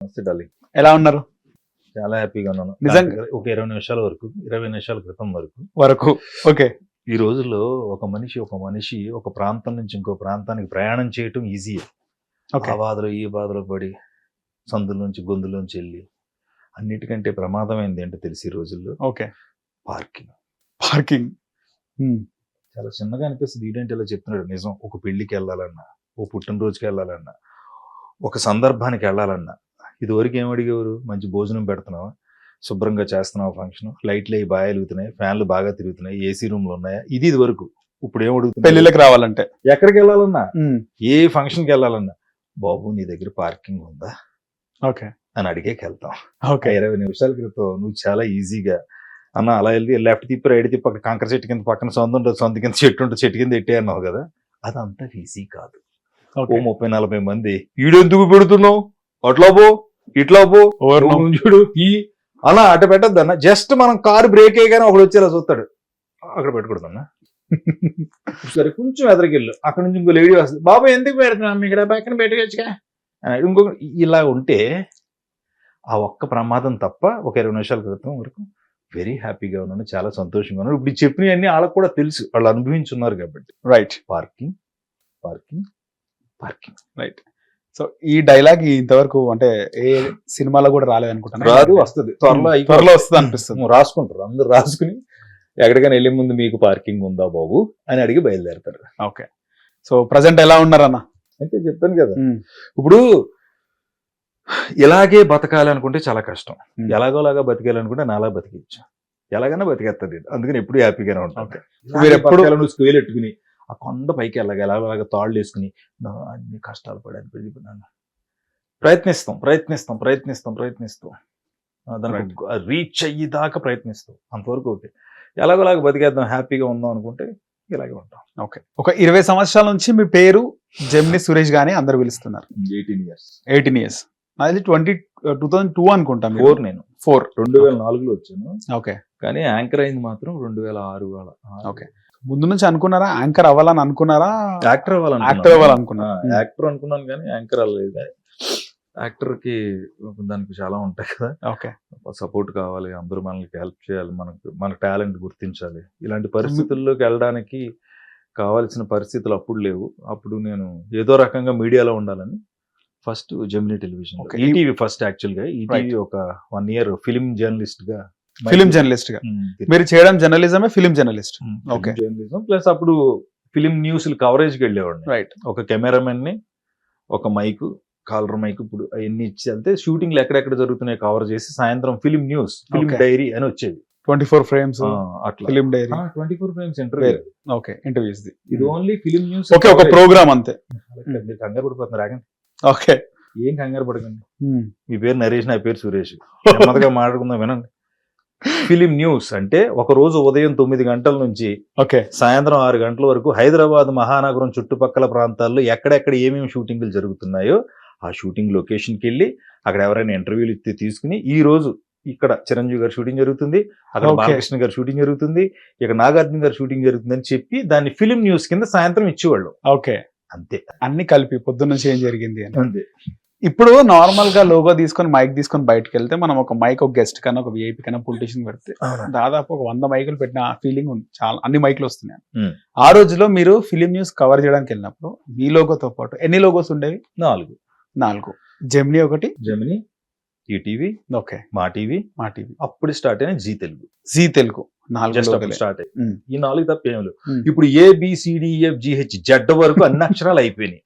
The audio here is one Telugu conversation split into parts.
నమస్తే డార్లింగ్ ఎలా ఉన్నారు? చాలా హ్యాపీగా ఉన్నాను. నిజంగా? ఒక ఇరవై నిమిషాల వరకు ఇరవై నిమిషాల క్రితం వరకు వరకు. ఓకే. ఈ రోజుల్లో ఒక మనిషి ఒక మనిషి ఒక ప్రాంతం నుంచి ఇంకో ప్రాంతానికి ప్రయాణం చేయటం ఈజీ ఆ బాధలు ఈ బాధలు పడి సందుల నుంచి గొంతుల నుంచి వెళ్ళి అన్నిటికంటే ప్రమాదమైంది ఏంటో తెలిసి ఈ రోజుల్లో ఓకే. పార్కింగ్. పార్కింగ్. చాలా చిన్నగా అనిపిస్తుంది. ఈడేంటి ఇలా చెప్తున్నాడు? నిజం. ఒక పెళ్ళికి వెళ్ళాలన్నా ఓ పుట్టినరోజుకి వెళ్ళాలన్నా ఒక సందర్భానికి వెళ్ళాలన్నా ఇదివరకు ఏం అడిగేవారు? మంచి భోజనం పెడుతున్నావా? శుభ్రంగా చేస్తున్నావా ఫంక్షన్ లైట్లు అవి బాగా వెలుగుతున్నాయి ఫ్యాన్లు బాగా తిరుగుతున్నాయి ఏసీ రూమ్లు ఉన్నాయా? ఇది ఇది వరకు ఇప్పుడు ఏం అడుగుతుంది పెళ్ళిళ్ళకి రావాలంటే. ఎక్కడికి వెళ్ళాలన్నా? ఏ ఫంక్షన్కి వెళ్ళాలన్నా? బాబు నీ దగ్గర పార్కింగ్ ఉందా? ఓకే. అని అడిగేకి వెళ్తాం. ఓకే. ఇరవై నిమిషాల క్రితం నువ్వు చాలా ఈజీగా అన్న అలా వెళ్ళి లెఫ్ట్ తిప్పి రైట్ తిప్పి అక్కడ కంకర చెట్టు కింద పక్కన సొంత ఉంటుంది సొంత కింద చెట్టు ఉంటుంది చెట్టు కింద ఎట్టే అన్నావు కదా? అదంతా ఈజీ కాదు. ఓ ముప్పై నలభై మంది ఈడెందుకు పెడుతున్నావు? అట్లా పో. ఇట్లా పో ఓవర్ నువ్వు చూడు ఈ అలా అటు పెట్టద్దు అన్న జస్ట్ మనం కారు బ్రేక్ అయ్యగానే ఒకడు వచ్చేలా చూస్తాడు. అక్కడ పెట్టకూడదు అన్న. సరే కొంచెం ఎదరికెళ్ళు అక్కడ నుంచి ఇంకో లేడీ వస్తుంది. బాబు ఎందుకు పెడుతున్నాం ఇక్కడ పక్కన పెట్టుకోవచ్చుగా. ఇంకో ఇలా ఉంటే ఆ ఒక్క ప్రమాదం తప్ప ఒక ఇరవై నిమిషాల క్రితం వరకు వెరీ హ్యాపీగా ఉన్నాను. చాలా సంతోషంగా ఉన్నాను. ఇప్పుడు చెప్పినవన్నీ వాళ్ళకి కూడా తెలుసు. వాళ్ళు అనుభవించున్నారు కాబట్టి. Right parking parking parking so ఈ డైలాగ్ ఇంతవరకు అంటే ఏ సినిమాలో కూడా రాలేదు అనుకుంటాను? రాదు వస్తుంది. త్వరలో. త్వరలో వస్తుంది అనిపిస్తుంది. రాసుకుంటారు. అందరు రాసుకుని ఎక్కడికైనా వెళ్ళే ముందు మీకు పార్కింగ్ ఉందా బాబు? అని అడిగి బయలుదేరతారు. ఓకే. సో ప్రజెంట్ ఎలా ఉన్నారన్న? అయితే చెప్పాను కదా. ఇప్పుడు ఇలాగే బతకాలి అనుకుంటే చాలా కష్టం. ఎలాగోలాగా బతికాలనుకుంటే నాలా బతికించు ఎలాగైనా బతికేస్తుంది అందుకని ఎప్పుడు హ్యాపీగానే Okay. మీరు ఎప్పుడు ఎప్పుడు- నువ్వు స్కేల్ ఎట్టుకుని ఆ కొండ పైకి వెళ్ళగా ఎలాగోలాగా తాళ్ళు వేసుకుని అన్ని కష్టాలు పడాలి వెళ్ళిపోయినాను ప్రయత్నిస్తాం ప్రయత్నిస్తాం ప్రయత్నిస్తాం ప్రయత్నిస్తాం. దానికి రీచ్ అయ్యేదాకా ప్రయత్నిస్తాం. అంతవరకు ఓకే. ఎలాగోలాగా బతికేద్దాం హ్యాపీగా ఉందాం అనుకుంటే ఇలాగే ఉంటాం. ఓకే. ఒక ఇరవై సంవత్సరాల నుంచి మీ పేరు జెమిని సురేష్ గాని అందరు పిలుస్తున్నారు. Eighteen years. Eighteen years. అది ట్వంటీ టూ థౌసండ్ టూ అనుకుంటా ఫోర్ నేను. ఫోర్. రెండు వేల నాలుగులో వచ్చాను. ఓకే. కానీ యాంకర్ అయింది మాత్రం రెండు వేల ఆరు అలా. Okay. ముందు నుంచి అనుకున్నారా? యాంకర్ అవ్వాలని అనుకున్నారా? యాక్టర్ అవ్వాలనుకున్నాను. యాక్టర్ అవ్వాలనుకున్నారా యాక్టర్ అనుకున్నాను కానీ యాంకర్ అవ్వలేదు కానీ యాక్టర్కి దానికి చాలా ఉంటాయి కదా. ఓకే. సపోర్ట్ కావాలి అందరూ మనకి హెల్ప్ చేయాలి మనకు మన టాలెంట్ గుర్తించాలి. ఇలాంటి పరిస్థితుల్లోకి వెళ్ళడానికి కావాల్సిన పరిస్థితులు అప్పుడు లేవు. అప్పుడు నేను ఏదో రకంగా మీడియాలో ఉండాలని first Gemini television. ETV first యాక్చువల్గా ఈటీవీ ఒక వన్ ఇయర్ ఫిలిం జర్నలిస్ట్గా ఫిలిం జర్నలిస్ట్గా. ఉమ్, మీరు చేయడం జర్నలిజమే film journalist Okay. Journalism plus అప్పుడు ఫిలిం న్యూస్ కవరేజ్కి వెళ్ళేవాడిని. రైట్ ఒక కెమెరామెన్ని ఒక మైక్ కాలర్ మైక్ ఇప్పుడు అవన్నీ ఇచ్చి వెళ్తే షూటింగ్లు ఎక్కడెక్కడ జరుగుతున్నాయి కవర్ చేసి సాయంత్రం ఫిలిం న్యూస్ ఫిలిం. డైరీ అని వచ్చేది. ట్వంటీ ఫోర్ ఫ్రేమ్స్ అట్లా. Film diary twenty four frames interview. Okay interviews ఇది ఓన్లీ ఫిలిం న్యూస్ ఓకే ఒక ప్రోగ్రామ్ అంతే. మీరు కంగారు పడిపోతున్నారు ఆగండి. ఓకే ఏం కంగారు పడకండి. మీ పేరు నరేష్ నా పేరు సురేష్. నెమ్మదిగా మాట్లాడుకుందాం వినండి. ఫిలిం న్యూస్ అంటే ఒక రోజు ఉదయం తొమ్మిది గంటల నుంచి ఓకే. సాయంత్రం ఆరు గంటల వరకు హైదరాబాద్ మహానగరం చుట్టుపక్కల ప్రాంతాల్లో ఎక్కడెక్కడ ఏమేమి షూటింగ్లు జరుగుతున్నాయో ఆ షూటింగ్ లొకేషన్కి వెళ్ళి అక్కడ ఎవరైనా ఇంటర్వ్యూలు ఇస్తే తీసుకుని ఈ రోజు ఇక్కడ చిరంజీవి గారి షూటింగ్ జరుగుతుంది అక్కడ. బాలకృష్ణ గారి షూటింగ్ జరుగుతుంది ఇక్కడ నాగార్జున గారి షూటింగ్ జరుగుతుంది అని చెప్పి దాన్ని ఫిలిం న్యూస్ కింద సాయంత్రం ఇచ్చేవాళ్ళు. ఓకే. అంతే. అన్ని కలిపి పొద్దున్న నుంచి ఏం జరిగింది అంతే. ఇప్పుడు నార్మల్గా లోగో తీసుకొని మైక్ తీసుకొని బయటకు వెళ్తే మనం ఒక మైక్ ఒక గెస్ట్ కన్నా ఒక విఐపి కన్నా పొలిటీషియన్ పెడితే దాదాపు ఒక వంద మైకులు పెట్టిన ఫీలింగ్ ఉంది. చాలా అన్ని మైకులు వస్తున్నాయి. ఆ రోజులో మీరు ఫిలిం న్యూస్ కవర్ చేయడానికి వెళ్ళినప్పుడు మీ లోగోతో పాటు ఎన్ని లోగోస్ ఉండేవి? నాలుగు. నాలుగు. జెమినీ ఒకటి. Gemini ETV okay. Maa TV Maa TV అప్పుడు స్టార్ట్ అయిన జీ తెలుగు. జీ తెలుగు. నాలుగు స్టార్ట్ అయ్యి. ఈ నాలుగు తప్ప ఏం లేవు. ఇప్పుడు ఏ బిసిడిఎఫ్ జిహెచ్ జడ్ వరకు అన్ని అక్షరాలు అయిపోయినాయి.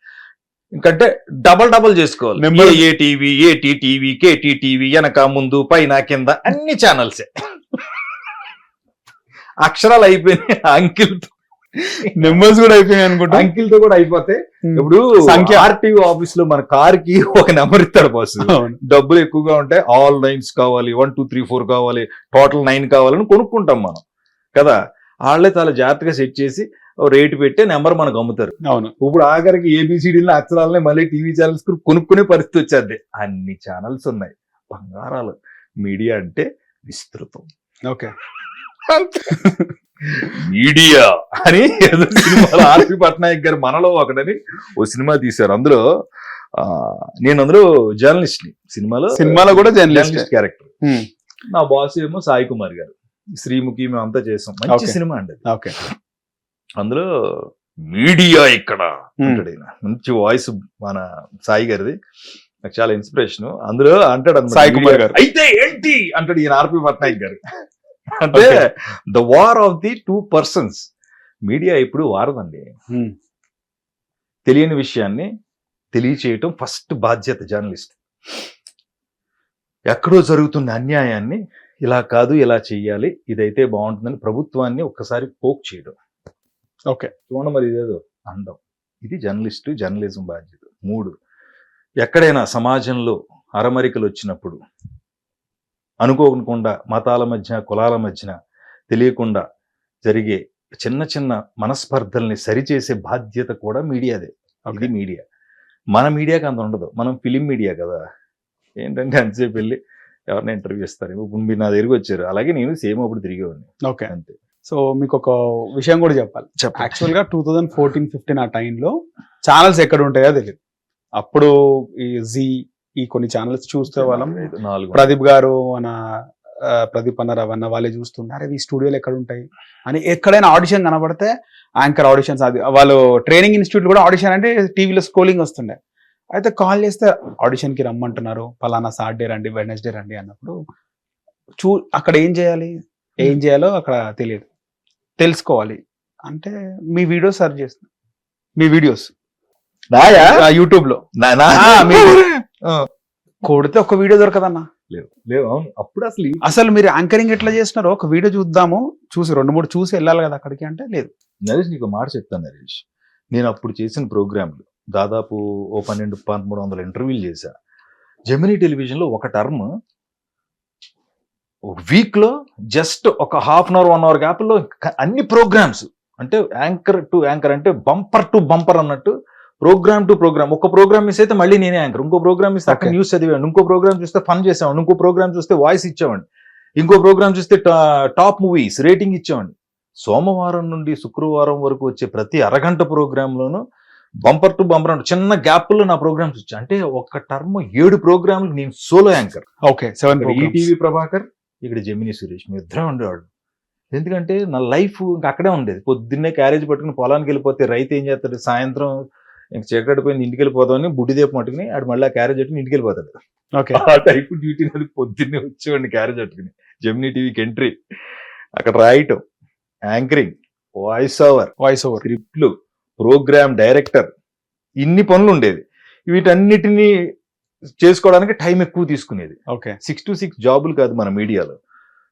ఇంకంటే డబల్ డబల్ చేసుకోవాలి. A TV AT TV KT TV వెనక ముందు పైన కింద అన్ని ఛానల్స్ అక్షరాలు అయిపోయినాయి అంకిల్ నెంబర్స్ కూడా అయిపోయాయి అనుకుంటా. అంకిల్తో కూడా అయిపోతే ఉమ్. ఇప్పుడు సంఖ్య. ఆర్టీవీ ఆఫీస్లో మన కార్కి ఒక నెంబర్ ఇస్తాడు బాస్. డబ్బులు ఎక్కువగా ఉంటాయి ఆల్ నైన్స్ కావాలి వన్ టూ త్రీ ఫోర్ కావాలి టోటల్ నైన్ కావాలని కొనుక్కుంటాం మనం. కదా? వాళ్ళే చాలా జాగ్రత్తగా సెట్ చేసి రేటు పెట్టే నెంబర్ మనకు అమ్ముతారు. అవును. ఇప్పుడు ఆఖరికి ఏబిసిడీలు అక్షరాలని మళ్ళీ టీవీ ఛానల్స్ కొనుక్కునే పరిస్థితి వచ్చేది. అన్ని ఛానల్స్ ఉన్నాయి. బంగారాలు మీడియా అంటే విస్తృతం. ఓకే. మీడియా అని ఏదో సినిమాలో ఆర్పి పట్నాయక్ గారు మనలో ఒకడని ఓ సినిమా తీశారు. అందులో నేను అందులో జర్నలిస్ట్ని. సినిమాలో సినిమాలో కూడా జర్నలిస్ట్ క్యారెక్టర్ నా బాస్ ఏమో సాయి కుమార్ గారు. శ్రీముఖి మేము అంతా చేసాం. మంచి. సినిమా అండి. ఓకే. అందులో మీడియా ఇక్కడ అంటాడు ఈయన. మంచి వాయిస్ మన సాయి గారిది. నాకు చాలా ఇన్స్పిరేషన్. అందులో అంటాడు సాయి కుమార్ "మీడియా- గారు." అయితే ఏంటి? అంటాడు ఈయన ఆర్పి పట్నాయక్ గారు. అంటే. The war of the two persons. Media ఇప్పుడు వారదండి. తెలియని విషయాన్ని తెలియచేయటం ఫస్ట్ బాధ్యత జర్నలిస్ట్. ఎక్కడో జరుగుతున్న అన్యాయాన్ని ఇలా కాదు ఇలా చెయ్యాలి ఇదైతే బాగుంటుందని ప్రభుత్వాన్ని ఒక్కసారి పోక్ చేయడం. ఓకే. చూడండి మరి ఇదేదో అండం ఇది జర్నలిస్టు జర్నలిజం బాధ్యత. మూడు ఎక్కడైనా సమాజంలో అరమరికలు వచ్చినప్పుడు అనుకోకుండా మతాల మధ్య కులాల మధ్యన తెలియకుండా జరిగే చిన్న చిన్న మనస్పర్ధల్ని సరిచేసే బాధ్యత కూడా మీడియాదే. ఇది మీడియా. మన మీడియాకి అంత ఉండదు. మనం ఫిలిం మీడియా కదా. ఏంటంటే అంతసేపు వెళ్ళి ఎవరిని ఇంటర్వ్యూ ఇస్తారు ఇప్పుడు మీరు నా దగ్గరికి వచ్చారు. అలాగే నేను సేమ్ అప్పుడు తిరిగేవాడిని. ఓకే. అంతే. సో మీకు ఒక విషయం కూడా చెప్పాలి. యాక్చువల్గా టూ థౌజండ్ ఫోర్టీన్ ఫిఫ్టీన్ ఆ టైంలో ఛానల్స్ ఎక్కడ ఉంటాయో తెలియదు అప్పుడు ఈ జీ ఈ కొన్ని ఛానల్స్ చూస్తే వాళ్ళం ప్రదీప్ గారు మన ప్రదీప్ అన్న రవన్న వాళ్ళే చూస్తున్నారు ఈ స్టూడియోలు ఎక్కడ ఉంటాయి? అని ఎక్కడైనా ఆడిషన్ కనబడితే యాంకర్ ఆడిషన్స్ అది వాళ్ళు ట్రైనింగ్ ఇన్స్టిట్యూట్ కూడా ఆడిషన్ అంటే టీవీలో స్క్రోలింగ్ వస్తుండే. అయితే కాల్ చేస్తే ఆడిషన్కి రమ్మంటున్నారు. పలానా సాటర్డే రండి వెడ్నెస్డే రండి అన్నప్పుడు చూ అక్కడ ఏం చేయాలి? ఏం చేయాలో అక్కడ తెలియదు. తెలుసుకోవాలి. అంటే మీ వీడియోస్ సర్చ్ చేస్తున్నా. మీ వీడియోస్. యూట్యూబ్లో. కొడితే ఒక వీడియో దొరకదన్నా. లేవు లేవు అవును. అప్పుడు అసలు అసలు మీరు యాంకరింగ్ ఎట్లా చేస్తున్నారో ఒక వీడియో చూద్దాము. చూసి రెండు మూడు చూసి వెళ్ళాలి కదా అక్కడికి అంటే లేదు. నరేష్ నీకు మాట చెప్తాను నరేష్. నేను అప్పుడు చేసిన ప్రోగ్రాంలు దాదాపు ఓ పన్నెండు పదమూడు వందల ఇంటర్వ్యూలు చేశా. జెమినీ టెలివిజన్లో ఒక టర్మ్ వీక్లో జస్ట్ ఒక half an hour one hour గ్యాప్లో అన్ని ప్రోగ్రామ్స్ అంటే యాంకర్ టు యాంకర్ అంటే బంపర్ టు బంపర్ అన్నట్టు ప్రోగ్రామ్ టు ప్రోగ్రామ్ ఒక ప్రోగ్రామ్ మిస్ అయితే మళ్ళీ నేనే యాంకర్ ఇంకో ప్రోగ్రామ్ ఇస్తే అక్కడ. న్యూస్ చదివాను ఇంకో ప్రోగ్రామ్ చూస్తే ఫన్ చేసామండి ఇంకో ప్రోగ్రామ్ చూస్తే వాయిస్ ఇచ్చామండి ఇంకో ప్రోగ్రామ్ చూస్తే టాప్ మూవీస్ రేటింగ్ ఇచ్చామండి సోమవారం నుండి శుక్రవారం వరకు వచ్చే ప్రతి అరగంట ప్రోగ్రాంలోనూ బంపర్ టు బంపర్ అంటే చిన్న గ్యాప్లో నా ప్రోగ్రామ్స్ వచ్చాయి. అంటే ఒక టర్మ్ ఏడు ప్రోగ్రాంలు నేను solo anchor okay seven ETV Prabhakar ఇక్కడ జమిని సురేష్ మీ ఇద్దరే ఉండేవాడు ఎందుకంటే నా లైఫ్ ఇంకా అక్కడే ఉండేది. పొద్దున్నే క్యారేజ్ పట్టుకుని పొలానికి వెళ్ళిపోతే రైతు ఏం చేస్తాడు? సాయంత్రం ఇంక చీకటిపోయింది ఇంటికి వెళ్ళిపోతామని బుడ్డిదేపు మట్టుకుని ఆడు మళ్ళీ క్యారేజ్ పట్టుకుని ఇంటికి వెళ్ళిపోతాడు. ఓకే. ఆ టైప్ డ్యూటీ నాది పొద్దున్నే వచ్చేవాడిని క్యారేజ్ పట్టుకుని. జమినీ టీవీకి ఎంట్రీ. అక్కడ రాయటం anchoring voice over voice over స్క్రిప్ట్లు programme director ఇన్ని పనులు ఉండేది వీటన్నిటిని చేసుకోవడానికి టైం ఎక్కువ తీసుకునేది. ఓకే. సిక్స్ టు సిక్స్ జాబులు కాదు మన మీడియాలో.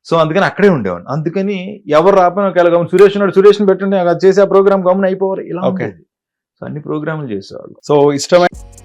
సో అందుకని అక్కడే ఉండేవాడిని. అందుకని ఎవరు రాపోయినా ఒకవేళ గమని సురేష్ ఉన్నాడు సురేష్ని పెట్టండి అది చేసే ప్రోగ్రామ్ గమని అయిపోవాలి ఇలా. ఉండేది. సో అన్ని ప్రోగ్రాములు చేసేవాళ్ళు. సో ఇష్టమైన